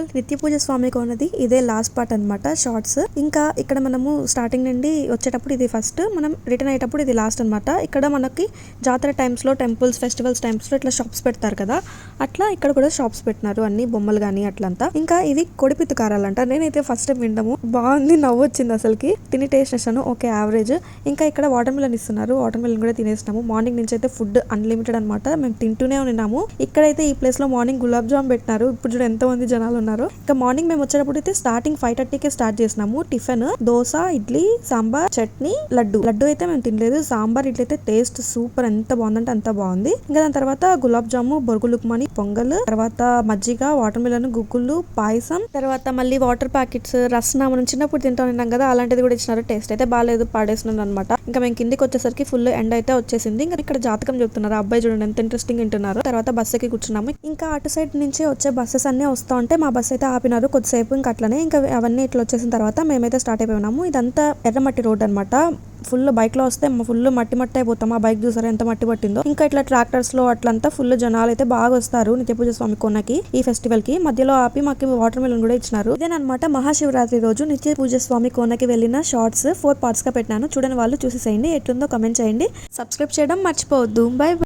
All నిత్య పూజ స్వామికి ఉన్నది ఇదే లాస్ట్ పార్ట్ అన్నమాట షార్ట్స్ ఇంకా ఇక్కడ మనము స్టార్టింగ్ నుండి వచ్చేటప్పుడు ఇది ఫస్ట్ మనం రిటర్న్ అయ్యేటప్పుడు ఇది లాస్ట్ అన్నమాట. ఇక్కడ మనకి జాతర టైమ్స్లో టెంపుల్స్ ఫెస్టివల్స్ టైమ్స్లో ఇట్లా షాప్స్ పెడతారు కదా. అట్లా ఇక్కడ కూడా షాప్స్ పెట్టినారు అన్ని బొమ్మలు గానీ అట్లంతా. ఇంకా ఇవి కొడిపిత్తు కారాలంట. నేనైతే ఫస్ట్ టైం వినడము. బాగుంది నవ్వు వచ్చింది అసలుకి. తిని టేస్ట్ చేశాను. ఓకే యావరేజ్ ఇంకా ఇక్కడ వాటర్ మిలన్ ఇస్తున్నారు. వాటర్ మిలన్ కూడా తినేసినాము. మార్నింగ్ నుంచి అయితే ఫుడ్ అన్లిమిటెడ్ అనమాట మేము తింటూనే ఉన్నాము. ఇక్కడైతే ఈ ప్లేస్లో మార్నింగ్ గులాబ్ జామ్ పెట్టినారు. ఇప్పుడు చూడు ఎంతమంది జనాలు ఉన్నారు. ఇంకా మార్నింగ్ మేము వచ్చేటప్పుడు అయితే స్టార్టింగ్ ఫైవ్ థర్టీకే స్టార్ట్ చేసినాము. టిఫిన్ దోశ ఇడ్లీ సాంబార్ చట్నీ లడ్డు. లడ్డు అయితే మేము తినలేదు. సాంబార్ ఇడ్లీ అయితే టేస్ట్ సూపర్ ఎంత బాగుందంటే అంత బాగుంది. ఇంకా దాని తర్వాత గులాబ్ జాము బొరుగులు ఉప్మాని పొంగల్ తర్వాత మజ్జిగ వాటర్ మిలన్ గుగ్గులు పాయసం తర్వాత మళ్ళీ వాటర్ ప్యాకెట్స్ రస్నా మనం చిన్నప్పుడు తింటా ఉన్నాం కదా అలాంటిది కూడా ఇచ్చినారు. టేస్ట్ అయితే బాగాలేదు పాడేసినాను అనమాట ఇంకా మేము కిందికి వచ్చేసరికి ఫుల్ ఎండ్ అయితే వచ్చేసింది. ఇంకా ఇక్కడ జాతకం చెప్తున్నారు. అబ్బాయి చూడండి ఎంత ఇంట్రెస్టింగ్ వింటున్నారు. తర్వాత బస్సు కి కూర్చున్నాము. ఇంకా అటు సైడ్ నుంచి వచ్చే బస్సెస్ అన్ని వస్తా ఉంటే మా బస్ అయితే ఆపినారు కొద్దిసేపు ఇంకా అట్లనే ఇంకా అవన్నీ ఇట్లా వచ్చేసిన తర్వాత మేమైతే స్టార్ట్ అయిపోయినాము. ఇదంతా ఎర్రమట్టి రోడ్ అనమాట ఫుల్ బైక్లో వస్తే ఫుల్ మట్టి మట్టి అయిపోతాం. ఆ బైక్ చూసారా ఎంత మట్టి పట్టిందో? ఇంకా ఇట్లా ట్రాక్టర్స్లో అట్లంతా ఫుల్ జనాలు అయితే బాగా వస్తారు నిత్యపూజ స్వామి కొన్నకి ఈ ఫెస్టివల్కి. మధ్యలో ఆపి మాకు వాటర్ మిలన్ కూడా ఇచ్చినారు. ఇదేనమాట మహాశివరాత్రి రోజు నిత్య పూజ స్వామి కోనకి వెళ్ళిన షార్ట్స్ ఫోర్ పార్ట్స్గా పెట్టినాను. చూడని వాళ్ళు చూసేసేయండి. ఎట్లుందో కమెంట్ చేయండి. సబ్స్క్రైబ్ చేయడం మర్చిపోవద్దు. బై